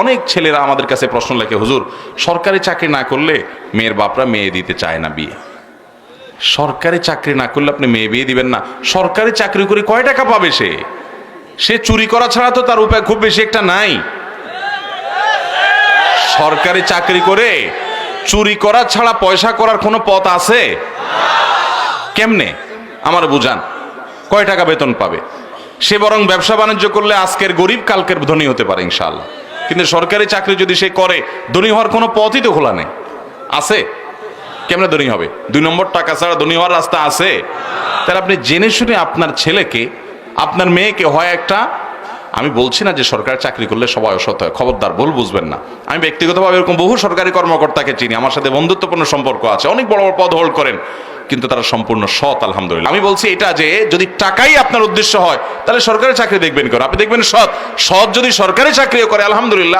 অনেক ছেলেরা আমাদের কাছে প্রশ্ন লেখে, হুজুর, সরকারি চাকরি না করলে মেয়ের বাপরা মেয়ে দিতে চায় না বিয়ে। সরকারি চাকরি না করলে আপনি মেয়ে বিয়ে দিবেন না। সরকারি চাকরি করে কয় টাকা পাবে সে? সে চুরি করা ছাড়া তো তার উপায় খুব বেশি একটা নাই। সরকারি চাকরি করে চুরি করা ছাড়া পয়সা করার কোনো পথ আছে? কেমনে? আমার বুঝান, কয় টাকা বেতন পাবে? সে বরং ব্যবসা বাণিজ্য করলে আজকের গরিব, কালকের ধনী হতে পারে ইনশাআল্লাহ। কিন্তু সরকারি চাকরি যদি সে করে, ধনী হওয়ার কোনো পথই তো খোলা নেই। আছে? কেমনে ধনী হবে? দুই নম্বর টাকা ছাড়া ধনী হওয়ার রাস্তা আছে? তাহলে আপনি জেনে শুনে আপনার ছেলেকে, আপনার মেয়েকে হয় একটা, আমি বলছি না যে সরকারি চাকরি করলে সবাই অসৎ হয়, খবরদার, ভুল বুঝবেন না। আমি ব্যক্তিগতভাবে এরকম বহু সরকারি কর্মকর্তাকে চিনি, আমার সাথে বন্ধুত্বপূর্ণ সম্পর্ক আছে, অনেক বড় বড় পদ হোল্ড করেন। কিন্তু তারা সম্পূর্ণ সৎ, আলহামদুলিল্লাহ। আমি বলছি এটা যে, যদি টাকাই আপনার উদ্দেশ্য হয়, তাহলে সরকারি চাকরি দেখবেন কেন? আপনি দেখবেন সৎ। সৎ যদি সরকারি চাকরিও করে, আলহামদুলিল্লাহ।